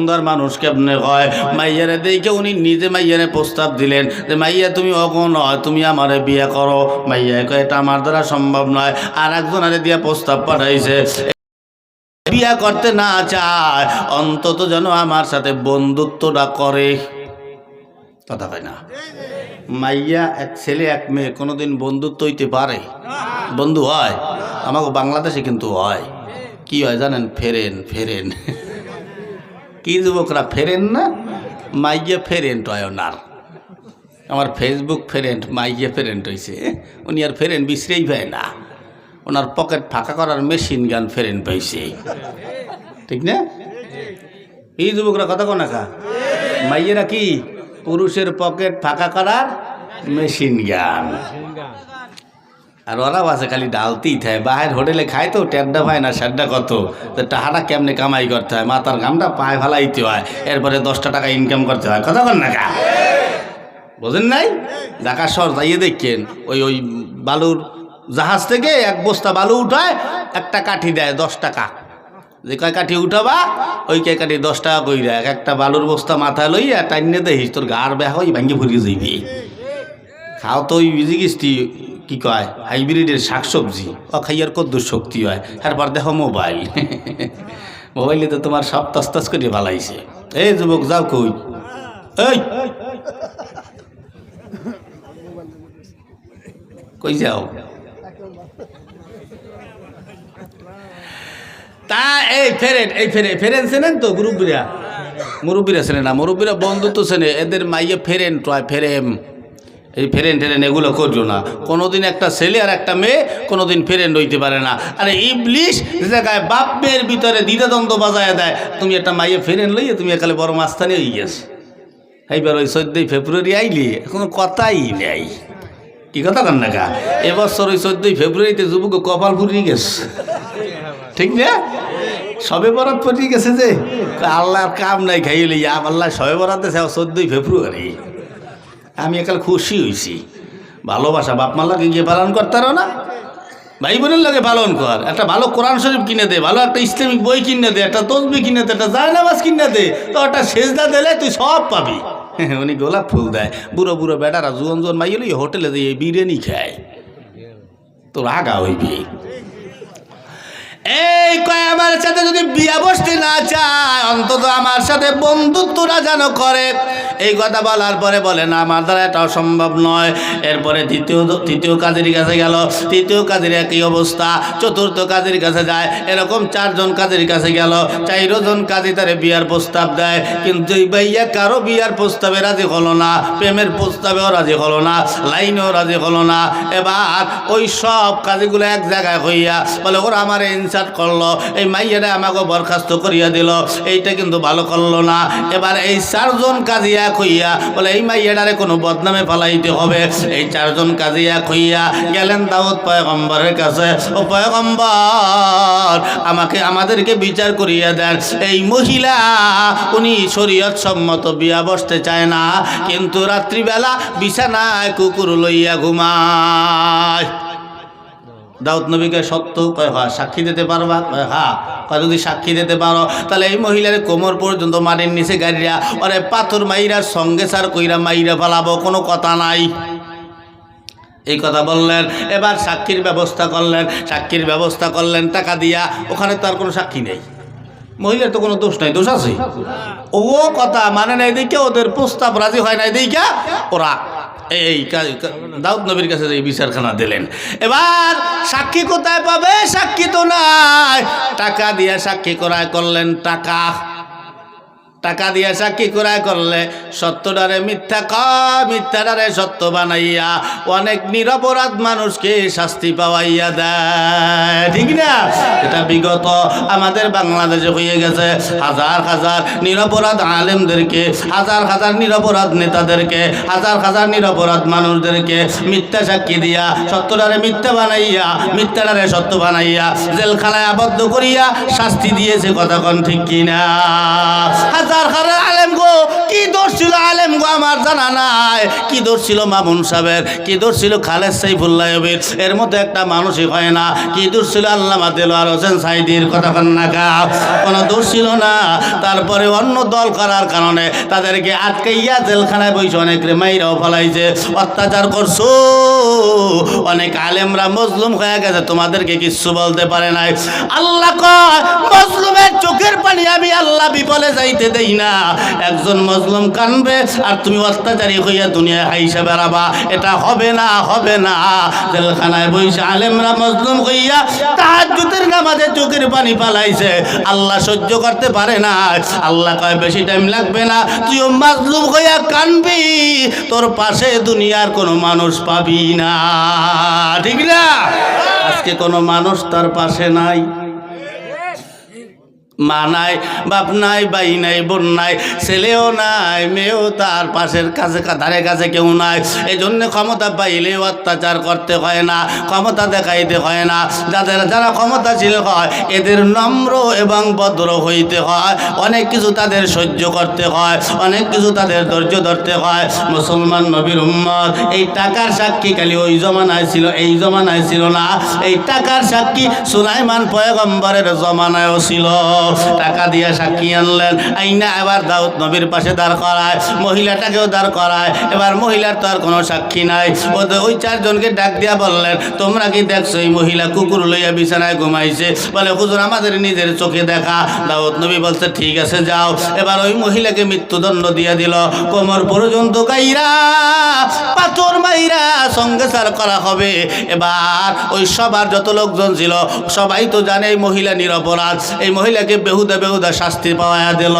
সুন্দর মানুষ কেমনে হয়? মাইয়ারে দেখে উনি নিজে মাইয়ারে প্রস্তাব দিলেন যে মাইয়া তুমি অগো নয় তুমি আমারে বিয়ে করো। মাইয়া কয় এটা আমার দ্বারা সম্ভব নয়। আর একজনারে দিয়া প্রস্তাব পাঠাইছে। বিয়া করতে না চায় অন্তত যেন আমার সাথে বন্ধুত্বটা করে। কথা হয় না। মাইয়া এক ছেলে এক মেয়ে কোনোদিন বন্ধুত্ব হইতে পারে? বন্ধু হয়। আমাকে বাংলাদেশে কিন্তু হয়। কি হয় জানেন? ফেরেন ফেরেন। কি যুবকরা ফেরেন না? মাইয়া ফেরেন্ট হয় ওনার। আমার ফেসবুক ফ্রেন্ড মাইয়া ফেরেন্ট হয়েছে উনি আর ফ্রেন্ড বিশ্রেই পায় না। ওনার পকেট ফাঁকা করার মেশিন গান ফ্রেন্ড পাইছে ঠিক না? এই যুবকরা কথা কোন একা মাইয়েরা কি? পুরুষের পকেট ফাঁকা করার মেশিন গান। আর ওরাও আছে খালি ডালতেই থাকে। বাহের হোটেলে খায় তো টেড্ডা পায় না সাড্ডা কত? তো টাকাটা কেমনে কামাই করতে হয়? মাথার ঘামটা পায়ে ফেলাইতে হয়। এরপরে দশটা টাকা ইনকাম করতে হয়। কথা কন না কা? বোঝেন নাই? ঢাকা শহর যাইয়ে দেখছেন ওই ওই বালুর জাহাজ থেকে এক বস্তা বালু উঠায়, একটা কাঠি দেয় দশ টাকা। যে কয় কাঠি উঠাবা, ওই কে কাঠি দশ টাকা কই দেয়। একটা বালুর বস্তা মাথায় লইয়া টাইনে দেখিস, তোর বেহ ওই ভাঙ্গি ফুরিয়ে যাইবি। খাও তো ওই বিজি কি কয়? হাইব্রিডের শাকসবজি। ও খাইয়ার কত শক্তি হয়। তারপর দেখো মোবাইল। মোবাইলে তো তোমার সব তস তস করে ভালাইছে এই যুবক, যাও কই? এই! কই যাও? তা, এই ফেরেন, এই ফেরে, ফেরেন চেনেন তো মুরব্বীরা? মুরব্বীরা চেনে না, মুরব্বীরা বন্ধুত্ব চেনে। এদের মাইয়ে ফেরেন, টয় ফেরেম। এই ফেরেন টেরেন এগুলো করছ না। কোনোদিন একটা ছেলে আর একটা মেয়ে কোনোদিন ফেরেন রইতে পারে না। আরে ইবলিশ যে জায়গায় বাপ ভিতরে দ্বিধাদ্বন্দ্ব বাজায় দেয়, তুমি একটা মাইয়ে ফেরেন লইয়ে তুমি একালে বড় মাস্তানি হয়ে গেছে। এইবার ওই চোদ্দই ফেব্রুয়ারি আইলি এখনও কথাই নেই। কি কথা কান না এবছর ওই চোদ্দই ফেব্রুয়ারিতে যুবক কপাল ফুরিয়ে গেছে। ঠিক না? সবে বরাত পড়ে গেছে যে, আল্লাহর কাম নাই খাইলে আল্লাহ সবে বরাত চোদ্দই ফেব্রুয়ারি। আমি একাল খুশি হয়েছি ভালোবাসা বাপ মা লাগে গিয়ে পালন করতারও না? ভাই বোনের লাগে পালন কর। একটা ভালো কোরআন শরীফ কিনে দে, ভালো একটা ইসলামিক বই কিনে দে, একটা তসবি কিনে দে, একটা জায়নামাজ কিনে দে, তো একটা সেজদা দিলে তুই সব পাবি। উনি গোলাপ ফুল দেয়। বুড়ো বুড়ো বেটারা জুয়ন জুয়ন মাইলে হোটেলে দিয়ে বিরিয়ানি খায়। তোর রাগা হইবি। এই কয় আমার সাথে যদি বিয়া বসতে না চায়, অন্তত আমার সাথে বন্ধুত্বটা যেন করে। এই কথা বলার পরে বলে, না, আমার দ্বারা এটা সম্ভব নয়। এরপরে তৃতীয় তৃতীয় কাজের কাছে গেল। তৃতীয় কাজের একই অবস্থা। চতুর্থ কাজের কাছে যায়। এরকম চারজন কাজের কাছে গেল। চারজন কাজে তারে বিয়ার প্রস্তাব দেয়। কিন্তু এই ভাইয়া কারও বিয়ার প্রস্তাবে রাজি হলো না। প্রেমের প্রস্তাবেও রাজি হলো না। লাইনেও রাজি হলো না। এবার ওই সব কাজগুলো এক জায়গায় হইয়া বলে, ওরা আমার ইনসার্ট করল, এই মাইয়াটা আমাকে বরখাস্ত করিয়া দিল, এইটা কিন্তু ভালো করল না। এবার এই চারজন কাজী এক হইয়া বলে, এই মাইয়াটারে কোনো বদনামে পালাইতে হবে। এই চারজন কাজী এক হইয়া গেলেন দাউদ পয়গম্বরের কাছে। ও পয়গম্বর, আমাকে, আমাদেরকে বিচার করিয়া দেন। এই মহিলা, উনি শরীয়ত সম্মত বিয়া বসতে চায় না, কিন্তু রাত্রিবেলা বিছানায় কুকুর লইয়া ঘুমায়। দাউদ নবীকে সত্য কয় হ্যাঁ সাক্ষী দিতে পারবা? কয় হ্যাঁ। কয়, যদি সাক্ষী দিতে পারো, তাহলে এই মহিলার কোমর পর্যন্ত মাটির নিচে গাড়িয়া, ওরে পাথর মাইরা সঙ্গে সার কইরা মাইরা ফালাবো, কোনো কথা নাই। এই কথা বললেন, এবার সাক্ষীর ব্যবস্থা করলেন, সাক্ষীর ব্যবস্থা করলেন, টাকা দিয়া, ওখানে তো আর কোনো সাক্ষী নেই। মহিলার তো কোনো দোষ নাই, দোষ আছে। ও কথা মানে নাই দেখে ওদের প্রস্তাব রাজি হয় নাই দেখে ওরা এই দাউদ নবীর কাছে এই বিচারখানা দিলেন। এবার সাক্ষী কোথায় পাবে? সাক্ষী তো নাই। টাকা দিয়ে সাক্ষী করায় করলেন টাকা। টাকা দিয়ে সাক্ষী করায় করলে সত্যটারে মিথ্যা কয়, মিথ্যাটারে সত্য বানাইয়া অনেক নিরপরাধ মানুষকে শাস্তি পাওয়াইয়া দেয়। ঠিক না? এটা বিগত আমাদের বাংলাদেশে হয়ে গেছে। হাজার হাজার নিরপরাধ আলেমদেরকে, হাজার হাজার নিরপরাধ নেতাদেরকে, হাজার হাজার নিরপরাধ মানুষদেরকে মিথ্যা সাক্ষী দিয়া সত্যটারে মিথ্যা বানাইয়া, মিথ্যাটারে সত্য বানাইয়া জেলখানায় আবদ্ধ করিয়া শাস্তি দিয়েছে কথা কন ঠিক কিনা? হাজার আলেম গো। কি দোষ ছিল আলেম গো আমার জানা নাই? কি দোষ ছিল মামুন সাহেবের? কি দোষ ছিল খালেদ সাইফুল্লাহবের এর মধ্যে একটা মানুষই হয় না। কি দোষ ছিল আল্লামা দেলোয়ার হোসেন সাইদির? কথা কন্যা কোনো দোষ ছিল না। তারপরে অন্য দল করার কারণে তাদেরকে আটকাইয়া জেলখানায় বসে অনেক মাইরাও ফলাইছে। অত্যাচার করছ? অনেক আলেমরা মজলুম হয়ে গেছে, তোমাদেরকে কিচ্ছু বলতে পারে নাই। আল্লাহ কয়, মজলুমের চোখের আমি আল্লাহ বিপলে যাইতে দেই না। একজন মজলুম কানবে আর তুমি অত্যাচারী হইয়া দুনিয়ায় হাইসা বেড়াবা। এটা হবে না হবে না। জেলখানায় বইসে আলেমরা মজলুম হইয়া তাহাজ্জুদের নামাজে চোখের পানি পালাইছে আল্লাহ সহ্য করতে পারে না। আল্লাহ কয়, বেশি টাইম লাগবে না। তুইও মাজলুম হইয়া কানবি। তোর পাশে দুনিয়ার কোনো মানুষ পাবি না। ঠিক না? আজকে কোনো মানুষ তার পাশে নাই। মা নাই, বাপ নাই, বাই নাই, বোন নাই, ছেলেও নাই, মেয়েও তার পাশের কাছে ধারে কাছে কেউ নাই। এই জন্য ক্ষমতা পাইলে অত্যাচার করতে হয় না, ক্ষমতা দেখাইতে হয় না। যাদের, যারা ক্ষমতাশীল হয়, এদের নম্র এবং ভদ্র হইতে হয়। অনেক কিছু তাদের সহ্য করতে হয়, অনেক কিছু তাদের ধৈর্য ধরতে হয়। মুসলমান নবীর উম্মত, এই টাকার সাক্ষী খালি ওই জমানায় ছিল, এই জমানায় ছিল না। এই টাকার সাক্ষী সুলাইমান পয়গম্বরের জমানায়ও ছিল। টাকা দিয়ে সাক্ষী আনলেন। আইনা এবার দাউদ নবীর পাশে দাঁড় করায়, মহিলাটাকেও দাঁড় করায়। এবার মহিলার তো আর কোনো সাক্ষী নাই। ওদের ওই চারজনকে ডাক দিয়া বললেন, তোমরা কি দেখছ এই মহিলা কুকুর লইয়া বিছানায় ঘুমাইছে? বলে, হুজুর, আমাদের নিজের চোখে দেখা। দাউদ নবী বলছে, ঠিক আছে, যাও। এবার ওই মহিলাকে মৃত্যুদণ্ড দিয়ে দিল। কোমর পর্যন্ত গাইরা পাথর মাইরা সঙ্গে সার করা হবে। এবার ওই সবার যত লোকজন ছিল, সবাই তো জানে এই মহিলা নিরপরাধ। এই মহিলাকে বেহুদা বেহুদা শাস্তি পাওয়া দিল।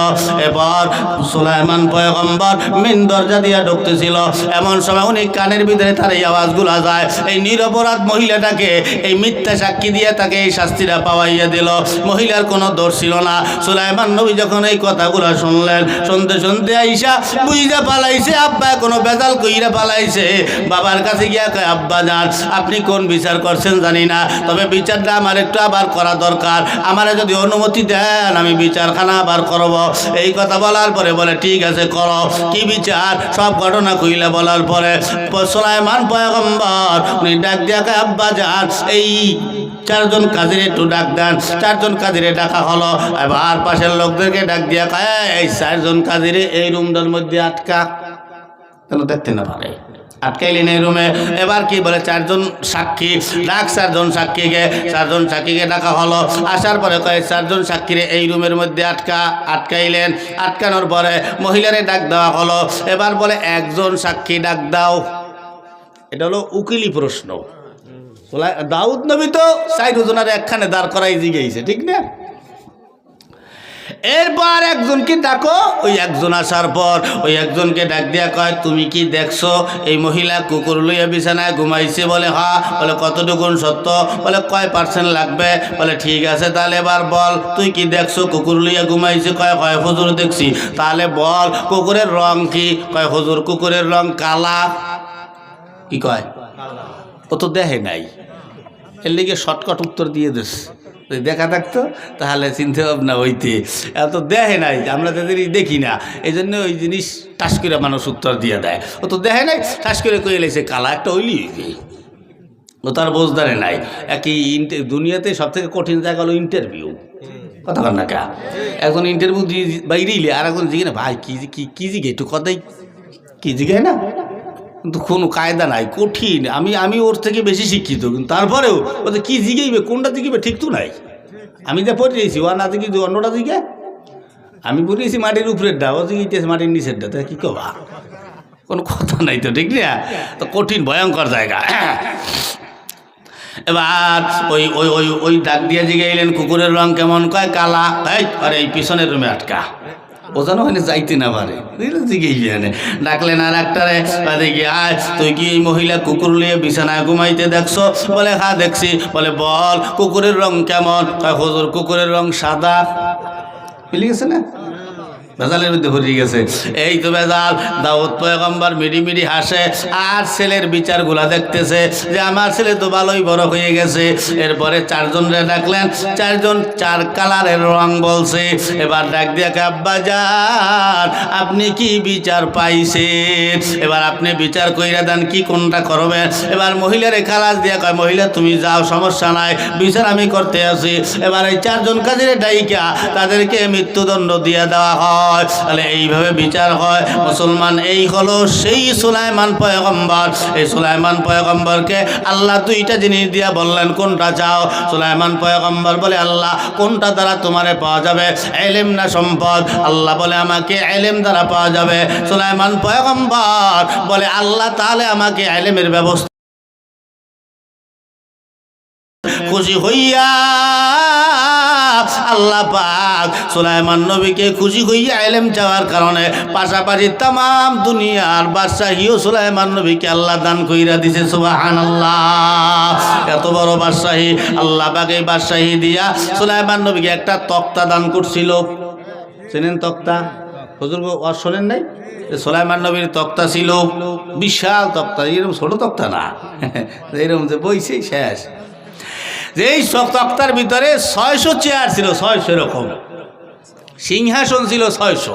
এবার সুলাইমান পয়গম্বর মেন দরজা দিয়া ঢুকতেছিল। এমন সময় উনি কানের ভিতরে তার এই আওয়াজগুলো যায়। এই নিরপরাধ মহিলাটাকে, এই মিথ্যা সাক্ষী দিয়ে তাকে এই শাস্তিটা পাওয়াইয়া দিল। মহিলার কোনো দোষ ছিল না। সুলাইমান নবী যখন এই কথাগুলো শুনলেন, শুনতে শুনতে আইসা বুঝা পালাইছে, আব্বা কোনো বেজাল কইরা পালাইছে। বাবার কাছে গিয়া কয়, আব্বা যান, আপনি কোন বিচার করছেন জানি না। তবে বিচারটা আমার একটু আবার করা দরকার। আমারে যদি অনুমতি দেন আমি বিচারখানা আবার করব। এই কথা বলার পরে বলে, ঠিক আছে, করো। কি বিচার? সব ঘটনা কইলে বলার পরে সোলাইমান পয়গম্বর, উনি ডাক দিয়া আব্বা যান। এই চারজন কাজের একটু ডাক দেন। চারজন কাজেরে ডাকা হলো। এবার পাশের লোকদেরকে ডাক দিয়া কয়, এই চারজন কাজেরে এই রুমটার মধ্যে আটকা। কেন দেখতে না পারে। আটকাইলেন এই রুমে। এবার কি বলে চারজন সাক্ষী। ডাক চারজন সাক্ষীকে। চারজন সাক্ষীকে ডাকা হলো। আসার পরে কয়ে চারজন সাক্ষীরে এই রুমের মধ্যে আটকা আটকাইলেন। আটকানোর পরে মহিলারে ডাক দেওয়া হলো। এবার বলে একজন সাক্ষী ডাক দাও। এটা হলো উকিলি প্রশ্ন। দাউদ নবী তো সাইড ওজনের একখানে দাঁড় করাই জিগেইছে ঠিক না? এরপর একজনকে ডাকো, ওই একজন আসার পর ওই একজনকে ডাক দিয়া কয়, তুমি কি দেখছ? এই মহিলা কুকুর লইয়া বিছানায় ঘুমাইছে বলে, হা, বলে, কতটুকুন সত্য? বলে, কয় পার্সেন্ট লাগবে? বলে, ঠিক আছে, তাহলে এবার বল, তুই কি দেখছ? কুকুর লইয়া ঘুমাইছে? কয় কয় হুজুর দেখছি। তাহলে বল, কুকুরের রং কি? কয়, হুজুর, কুকুরের রং কালা। কি কয়? ও তো দেখে নাই। এর লিগে শর্টকাট উত্তর দিয়ে দিস। যদি দেখা থাকতো, তাহলে চিন্তা ভাবনা হইতে। এত দেখে নাই, আমরা তাদের দেখি না। এই জন্য ওই জিনিস টাস করে মানুষ উত্তর দিয়ে দেয়। ও তো দেখে নাই টাস করে কয়ে লেছে কালা একটা ওইলি হইবে ও তার বোঝদারে নাই। একই দুনিয়াতে সব থেকে কঠিন জায়গা হলো ইন্টারভিউ কথা বল না কা? একজন ইন্টারভিউ দিয়ে বাইরে আর একজন জিগে না, ভাই, কি কি কি জিগে? একটু কথাই কি জিগে না? কিন্তু কোনো কায়দা নাই, কঠিন। আমি আমি ওর থেকে বেশি শিক্ষিত, কিন্তু তারপরেও ও তো কী জিগেইবে, কোনটা জিগেবে ঠিক তো নাই। আমি যা পড়িয়েছি ও না জিগে অন্যটা জিগে আমি পড়ে পড়িয়েছি মাটির উপরেরটা, ও জিগেছে মাটির নিচেরটা, তা কী কবা? কোনো কথা নাই তো, ঠিক না? তো কঠিন, ভয়ঙ্কর জায়গা। এবার ওই ওই ওই ওই ডাক দিয়ে জিগে জিগাইলেন, কুকুরের রং কেমন কয়? কালা। এই, আরে এই পিছনের রুমে আটকা। ও হয়নি, যাইতে না পারে। ডাকলে না আর দেখি আয়, তুই কি এই মহিলা কুকুর নিয়ে বিছানায় ঘুমাইতে দেখছ? বলে হ্যাঁ দেখছি। বলে, বল, কুকুরের রং কেমন? হুজুর, কুকুরের রং সাদা। মিলে গেছে না? ভেজালের মধ্যে ভরিয়ে গেছে। এই তো ভেজাল দাউদ পয়গম্বর মিডি মিডি হাসে, আর ছেলের বিচারগুলা দেখতেছে যে আমার ছেলে তো ভালোই বড় হয়ে গেছে। এরপরে চারজন রে ডাকলেন, চারজন চার কালারের রং বলছে। এবার ডাক দিয়ে আব্বা আপনি কি বিচার পাইছেন? এবার আপনি বিচার কইরা দেন, কি কোনটা করবেন? এবার মহিলার খালাস দিয়া কয়, মহিলা, তুমি যাও, সমস্যা নাই, বিচার আমি করতে আছি। এবার এই চারজন কাজের ডাইকা, তাদেরকে মৃত্যুদণ্ড দিয়ে দেওয়া হয়। তাহলে এইভাবে বিচার হয়। মুসলমান এই হলো সেই সুলাইমান পয়গম্বর। এই সুলাইমান পয়গম্বরকে আল্লাহ দুইটা জিনিস দিয়া বললেন, কোনটা চাও? সুলাইমান পয়গম্বর বলে, আল্লাহ, কোনটা দ্বারা তোমারে পাওয়া যাবে? এলেম না সম্পদ? আল্লাহ বলে, আমাকে এলেম দ্বারা পাওয়া যাবে। সুলাইমান পয়গম্বর বলে, আল্লাহ, তাহলে আমাকে এলেমের ব্যবস্থা খুশি হইয়া আল্লাহ পাক সুলাইমান নবীকে খুশি হইয়া এলেম চাওয়ার কারণে পাশাপাশি তাম দুনিয়ার বাদশাহীও সুলাইমান নবীকে আল্লাহ দান কইরা দিছে সুবাহান আল্লাহ এত বড় বাদশাহী, আল্লাহ পাক এই বাদশাহী দিয়া সুলাইমান নবীকে একটা তক্তা দান করছিল। চেনেন তক্তা? হুজুর আর শোনেন নাই? সোলাইমান নবীর তক্তা ছিল, বিশাল তক্তা, এরকম ছোট তক্তা না। এরকম যে বইছে শেষ। যে এই তক্তার ভিতরে ছয়শো চেয়ার ছিল ছয়শো এরকম। সিংহাসন ছিল ছয়শো।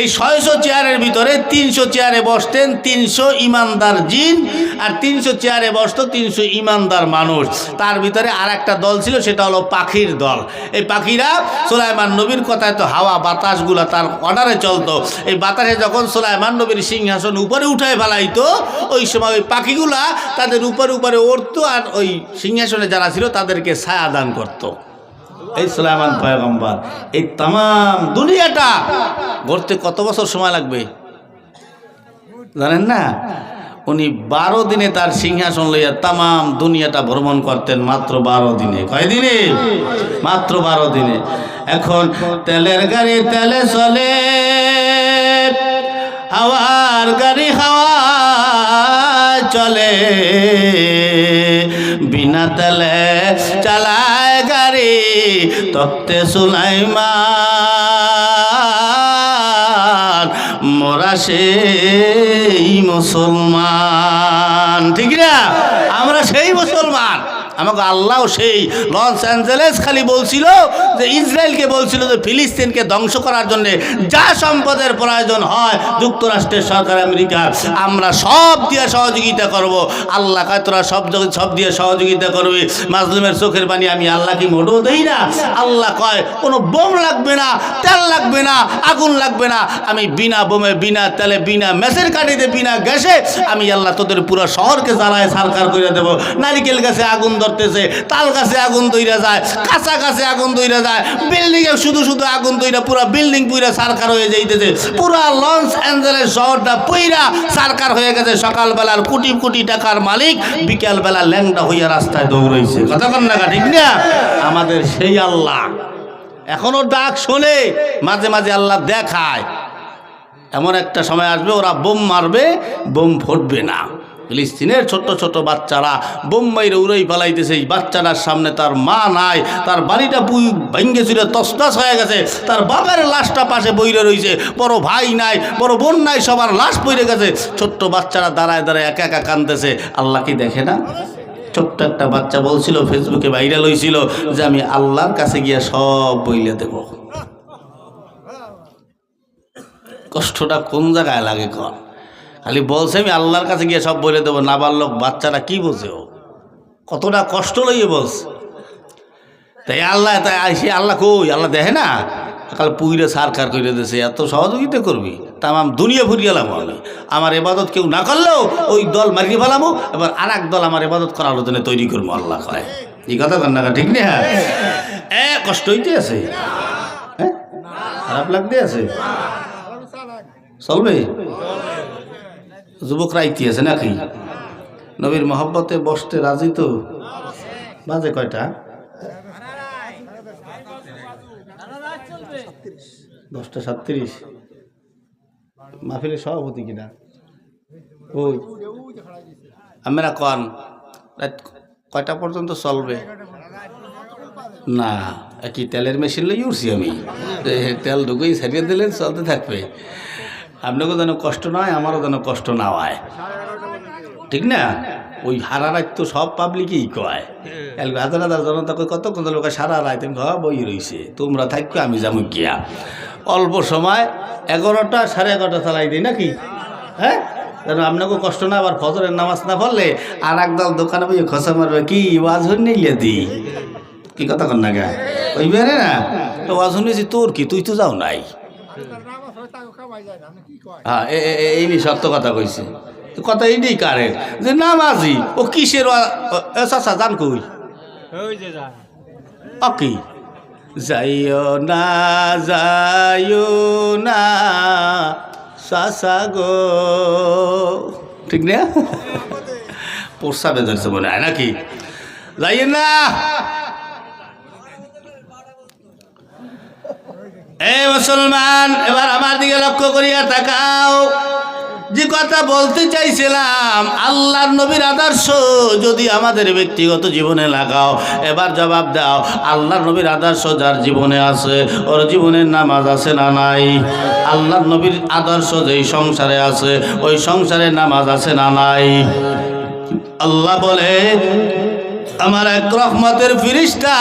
এই ছয়শো চেয়ারের ভিতরে তিনশো চেয়ারে বসতেন, তিনশো ইমানদার জিন, আর তিনশো চেয়ারে বসতো তিনশো ইমানদার মানুষ। তার ভিতরে আর একটা দল ছিল, সেটা হলো পাখির দল। এই পাখিরা সোলাইমান নবীর কথায় তো হাওয়া বাতাসগুলা তার অর্ডারে চলতো। এই বাতাসে যখন সোলাইমান নবীর সিংহাসন উপরে উঠায় ফেলাইতো, ওই সময় ওই পাখিগুলা তাদের উপরে উপরে উঠতো, আর ওই সিংহাসনে যারা ছিল তাদেরকে ছায়া দান করতো। এই সুলাইমান পয়গম্বর, এই তাম দুনিয়াটা গড়তে কত বছর সময় লাগবে? জানেন না? উনি বারো দিনে তার সিংহাসন লইয়া তাম দুনিয়াটা ভ্রমণ করতেন মাত্র বারো দিনে। কয় দিনে? মাত্র বারো দিনে। এখন তেলের গাড়ি তেলে চলে, হাওয়ার গাড়ি হাওয়া চলে, বিনা তেলে তত্তে সুলাইমান মোরা সেই মুসলমান। ঠিক না আমরা সেই মুসলমান। আমাকে আল্লাহ সেই লস অ্যাঞ্জেলেস খালি বলছিল যে ইসরায়েলকে বলছিল যে ফিলিস্তিনকে ধ্বংস করার জন্য যা সম্পদের প্রয়োজন হয় যুক্তরাষ্ট্রের সরকার আমেরিকা, আমরা সব দিয়ে সহযোগিতা করব। আল্লাহ তোরা সব সব দিয়ে সহযোগিতা করবে। মাজলুমের চোখের পানি আমি আল্লাহ কি মোটেও দেই না। আল্লাহ কয়, কোনো বোম লাগবে না, তেল লাগবে না, আগুন লাগবে না। আমি বিনা বোমে, বিনা তেলে, বিনা মেসের কাঠিতে, বিনা গ্যাসে আমি আল্লাহ তোদের পুরো শহরকে জ্বালায় সারকার করে দেবো। নারিকেল গাছে আগুন ধরতেছে, তাল গাছে আগুন দইরা যায়, কাঁচা গাছে আগুন দইরা যায় বিল্ডিং এ শুধু শুধু আগুন দইরা পুরো বিল্ডিং পুরা সারকার হয়ে যাইতেছে, পুরা লস অ্যাঞ্জেলেস শহরটা পুইরা সারকার হয়ে গেছে। সকালবেলার কোটি কোটি টাকার মালিক, বিকালবেলা ল্যাংটা হইয়া রাস্তায় দৌড়াইছে। কথা না ঠিক না? আমাদের সেই আল্লাহ। এখনও ডাক শোনে, মাঝে মাঝে আল্লাহ দেখায়। এমন একটা সময় আসবে, ওরা বোম মারবে, বোম ফুটবে না। ফিলিস্তিনের ছোট্ট ছোট বাচ্চারা বোম্বাইরে উড়াই ফেলাইতেছে এই বাচ্চাটার সামনে তার মা নাই, তার বাড়িটা পুই ভেঙ্গে ছিল তসনাস হয়ে গেছে, তার বাবার লাশটা পাশে বইরে রয়েছে বড় ভাই নাই, বড় বোন নাই, সবার লাশ পইরে গেছে। ছোট্ট বাচ্চারা দাঁড়ায় দাঁড়ায় একা একা কান্দতেছে আল্লাহ কি দেখে না? ছোট্ট একটা বাচ্চা বলছিল, ফেসবুকে ভাইরাল হয়েছিল যে আমি আল্লাহর কাছে গিয়ে সব বইলে দেবো। কষ্টটা কোন জায়গায় লাগে কর খালি বলছে আমি আল্লাহর কাছে গিয়ে সব বলে দেবো। না নাবালক বাচ্চারা কি বোঝে ও? কতটা কষ্ট লইয়ে বলছে। তাই আল্লাহ, তাই আইসি আল্লাহ কই? আল্লাহ দেখে না? কাল পুইরে সারকার করে দিয়েছে এত সহযোগিতা করবি? তাম দুনিয়া ফুরিয়ে গেলাম আমি আমার এবাদত কেউ না করলেও ওই দল মারিয়ে ফেলামো, এবার আর দল আমার এবাদত করার জন্য তৈরি করব আল্লাহ কয় এই কথা কর না ঠিক না? এ, কষ্ট হইতে আছে। হ্যাঁ? খারাপ লাগতে আছে। চলবে? যুবকরা আছে নাকি? নবীর মহব্বতে বসতে রাজি তো? বাজে কয়টা? দশটা সাতত্রিশ। মাহফিলের সভাপতি কিনা? ওই। আমরা কন কয়টা পর্যন্ত চলবে? না কি তেলের মেশিন লই উঠছি আমি। তেল ঢুকেই সারিয়ে দিলেন, চলতে থাকবে। আপনাকেও যেন কষ্ট না হয়, আমারও যেন কষ্ট না হয়। ঠিক না? ওই হারা রাত তো সব পাবলিকই কয়। হাজার হাজার জনতা কয়, কত কত লোক সারা রাত আমি ঘর বই রইছে, তোমরা থাকো, আমি যাব গিয়া। অল্প সময়, এগারোটা সাড়ে এগারোটা চালাই দিই নাকি? হ্যাঁ? যেন আপনাকে কষ্ট না আবার ফজরের নামাজ না পড়লে আর একদল দোকানে বই খসা মারবে, কি, ওয়াজ নিলে দি? কি কথা কর না গা? ওই বেড়ে না? তো ওয়াজ শুনেছি, তোর কি? তুই তো যাও নাই। হ্যাঁ এই নি সত্য কথা কইছে। কথা এইটাই কারেন্ট যে নামাজি ও কিসের চাচা জান কই? অকি যাইও না যাইও না চাচা গো। ঠিক না? প্রস্তাবে ধরছে মনে হয় নাকি? যাইয়ে না! এ মুসলমান, এবার আমার দিকে লক্ষ্য করিয়া তাকাও। যে কথা বলতে চাইছিলাম, আল্লাহর নবীর আদর্শ যদি আমাদের ব্যক্তিগত জীবনে লাগাও, এবার জবাব দাও, আল্লাহর নবীর আদর্শ যার জীবনে আছে, ওর জীবনের নামাজ আছে না নাই? আল্লাহর নবীর আদর্শ যেই সংসারে আছে, ওই সংসারে নামাজ আছে না নাই? আল্লাহ বলে আমার এক রহমতের ফিরিস্তা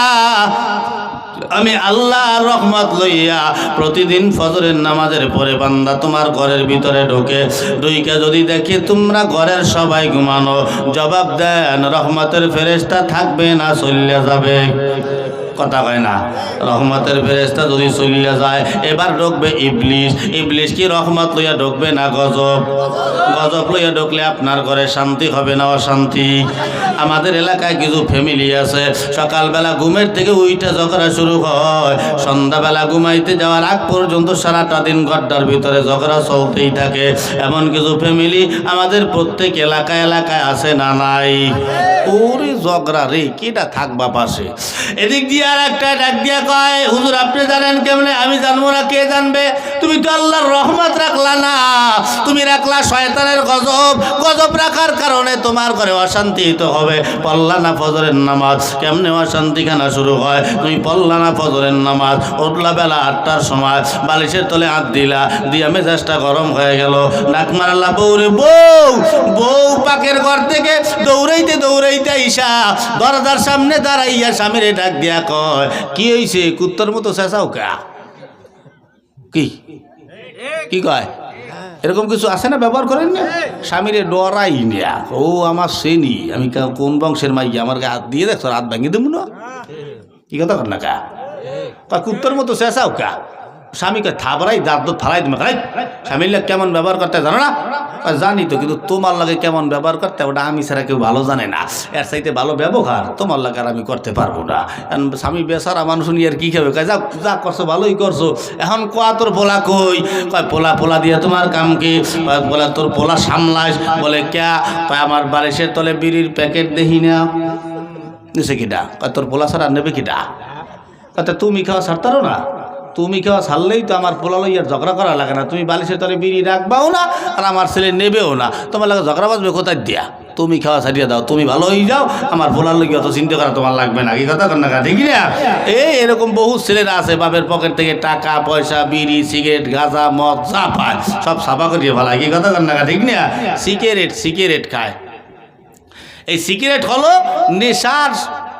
আমি আল্লাহ রহমত লইয়া প্রতিদিন ফজরের নামাজের পরে বান্দা তোমার ঘরের ভিতরে ঢোকে। দুইকে যদি দেখি তোমরা ঘরের সবাই ঘুমানো, জবাব দেন, রহমতের ফেরেস্তা থাকবে না, চলিয়া যাবে। কথা কয় না। রহমতের ফেরেস্তা যদি চলিয়া যায়, এবার ঢুকবে ইবলিশ ইবলিশ কি রহমত লইয়া ঢুকবে না গজব? গজব লইয়া ঢুকলে আপনার ঘরে শান্তি হবে না অশান্তি? আমাদের এলাকায় কিছু ফ্যামিলি আছে, সকালবেলা ঘুমের থেকে উইটা ঝগড়া শুরু হয়। সন্ধ্যাবেলা ঘুমাইতে যাওয়ার আগ পর্যন্ত সারাটা দিন ঘরটার ভিতরে ঝগড়া চলতেই থাকে। এমন কিছু ফ্যামিলি আমাদের প্রত্যেক এলাকা এলাকায় আছে না নাই? ওরে ঝগড়া রে কিটা থাকবা পাশে এদিক দিয়ে আর একটা ডাক দিয়া কয়, হুজুর, আপনি জানেন কেমনে? আমি জানব না, কে জানবে? তুমি তো আল্লাহর রহমত রাখলা না। তুমি রাখলা শয়তানের গজব। গজব রাখার কারণে তোমার ঘরে অশান্তি তো হবে। পল্লা না ফজরের নামাজ, কেমনে অশান্তি খানা শুরু হয়? তুমি পল্লা না ফজরের নামাজ, উঠলা বেলা আটটার সময়, বালিশের তলে হাত দিলা, দিয়া মেজাজটা গরম হয়ে গেল। নাক মারালা, বউরে বউ বউ পাকের ঘর থেকে দৌড়াইতে দৌড়াইতে আইসা, দরজার সামনে দাঁড়াইয়া স্বামীরে ডাক দিয়া কয় কি হয়েছে কুত্তর মতো চেঁচাও কা? কি? কি কয়? এরকম কিছু আছে না ব্যবহার করেন না? স্বামীরে ডরাই না। ও আমার শ্রেণি, আমি কোন বংশের মাইয়া? আমার হাত দিয়ে দেখছ, হাত ভাঙিয়ে দেবো না? কি কথা কর না কা? কুত্তর মতো চেঁচাও কা? স্বামীকে থাবড়াই দাঁত ফালাই তুমি খাই স্বামীর লোক কেমন ব্যবহার করতে জানো না? জানি তো, কিন্তু তোমার লাগে কেমন ব্যবহার করতে, ওটা আমি ছাড়া কেউ ভালো জানে না। এর সাইতে ভালো ব্যবহার তোমার লাগে আর আমি করতে পারব না। এখন স্বামী বেসারা মানুষ নিয়ে আর কী খাবে? যা যা করছ, ভালোই করছ। এখন কোয়া তোর পোলা কই? কয়, পোলা পোলা দিয়ে তোমার কাম কি? বলে, তোর পোলা সামলাস বলে, ক্যা? কয়, আমার বালিশের তলে বিড়ির প্যাকেট দেখি না। নিছে কিটা তোর পোলা ছাড়া নেবে কিটা কয় তুমি খাওয়া ছাড়তারো না? তুমি খাওয়া ছাড়লেই তো আমার পোলা লইয়ার ঝগড়া করা লাগে না। তুমি বালিশের তলে বিড়ি রাখবাও না আর আমার ছেলে নেবেও না। তোমার লাগে ঝগড়া বাজবে কোথায় দিয়া? তুমি খাওয়া ছাড়িয়ে দাও, তুমি ভালো হয়ে যাও। আমার পোলার লইয়া অত চিন্তা করা তোমার লাগবে না। কি কথা না ঠিক না এই এরকম বহু ছেলেরা আছে, বাপের পকেট থেকে টাকা, পয়সা, বিড়ি, সিগারেট, গাঁজা, মদ, যা পায়, সব সাফা করিয়ে ভালো কি কথা না ঠিক না সিগারেট সিগারেট খায়। এই সিগারেট হলো নেশার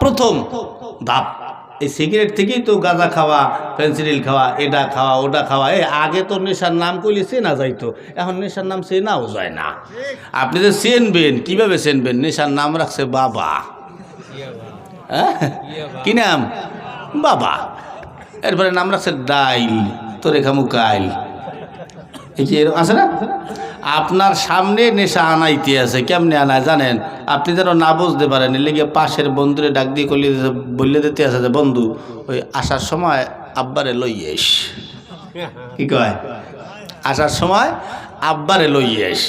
প্রথম ধাপ। এই সিগারেট থেকেই তো গাঁজা খাওয়া পেন্সিডিল খাওয়া, এটা খাওয়া, ওটা খাওয়া। এই আগে তো নেশার নাম কইলে চেনা যাইতো, এখন নেশার নাম চেনাও যায় না। আপনি যে চেনবেন, কীভাবে চেনবেন? নেশার নাম রাখছে বাবা। হ্যাঁ? কি নাম? বাবা। এরপরে নাম রাখছে ডাইল তোরে খামু কাইল এই যে আছে না? আপনার সামনে নেশা আনাইতে আছে, কেমনি আনায় জানেন? আপনি যেন না বুঝতে পারেন লেগে পাশের বন্ধুরে ডাক দিয়ে করলে বললে দিতে আছে যে, বন্ধু, ওই আসার সময় আব্বারে লইয়েস। কি কয়? আসার সময় আব্বারে লইয়েস।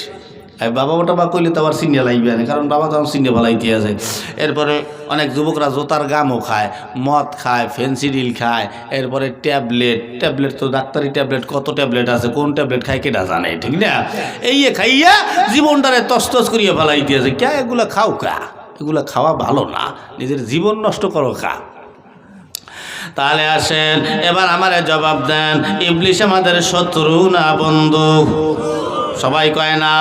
বাবা ওটা বা কইলে তো আবার চিনিয়ে লাগবে না, কারণ বাবা তো আমার চিনিয়ে ভালাইতে আছে। এরপরে অনেক যুবকরা জোতার গামও খায়, মদ খায়, ফেন্সিডিল খায়, এরপরে ট্যাবলেট ট্যাবলেট তো ডাক্তারি ট্যাবলেট, কত ট্যাবলেট আছে, কোন ট্যাবলেট খায় কেটা জানে, ঠিক না? এই খাইয়া জীবনটারে তস্তস করিয়ে ফেলাই দিয়েছে কে এগুলা খাও কা এগুলা খাওয়া ভালো না, নিজের জীবন নষ্ট করো খা তাহলে আসেন, এবার আমারে জবাব দেন, ইবলিশ আমাদের শত্রু না বন্ধু? সবাই কয় না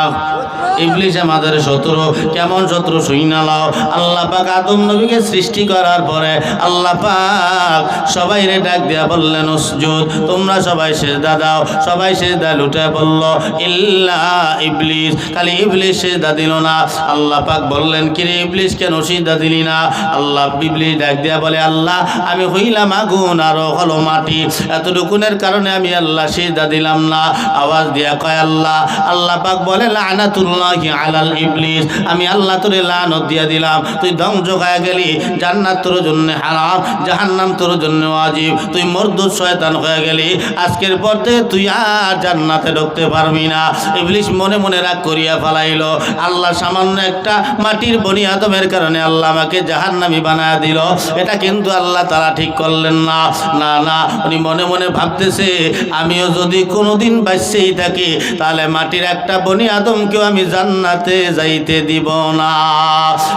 ইবলিশ আমাদের শত্রু, কেমন শত্রু শুই না লাও। আল্লাহ পাক আদম নবীকে সৃষ্টি করার পরে আল্লাহ পাক সবাই রে ডাক দিয়া বললেন, উসজুদ, তোমরা সবাই সেজদা দাও। সবাই সেজদা লুটে বলল, ইল্লা ইবলিস। খালি ইবলিস সেজদা দিল না। আল্লাহ পাক বললেন, কিরে ইবলিস, কেন সেজদা দিলি না? আল্লাহ ইবলিস ডাক দিয়া বলে, আল্লাহ, আমি হইলাম আগুন আর হলো মাটি। এতটুকুনের কারণে আমি আল্লাহ সেজদা দিলাম না। আওয়াজ দিয়া কয় আল্লাহ আল্লাহ পাক বলে, লানাতুল্লাহি আলাল ইবলিস। আমি আল্লাহ তোরে লানত দিয়া দিলাম। তুই ধ্বংস হয়ে গেলি, জান্নাত তোর জন্য হারাম, জাহান্নাম তোর জন্য ওয়াজিব। তুই মর্দুদ শয়তান হয়ে গেলি, আজকের পর থেকে তুই আর জান্নাতে ঢুকতে পারবি না। ইবলিস মনে মনে রাগ করিয়া ফেলাইলো, আল্লাহ সামান্য একটা মাটির বনি আদমের কারণে আল্লাহ আমাকে জাহান্নামি বানায় দিল। এটা কিন্তু আল্লাহ তারা ঠিক করলেন না। না না। উনি মনে মনে ভাবতেছে, আমিও যদি কোনোদিন বাঁচছেই থাকি, তাহলে মাটির একটা বনি আদমকেও আমি জান্নাতে যাইতে দিব না।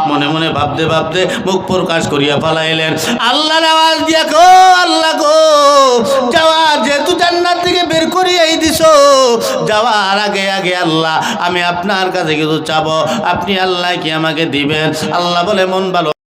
মনে মনে ভাবতে ভাবতে মুখ প্রকাশ করিয়া ফেলাইলেন। আল্লাহর আওয়াজ দিয়া গো, আল্লাহ গো, যাওয়ার যেহেতু জান্নাত থেকে বের করিয়াই দিছো, যাওয়ার আগে আগে আল্লাহ, আমি আপনার কাছে কিছু চাবো, আপনি আল্লাহ কি আমাকে দিবেন? আল্লাহ বলে, মন ভালো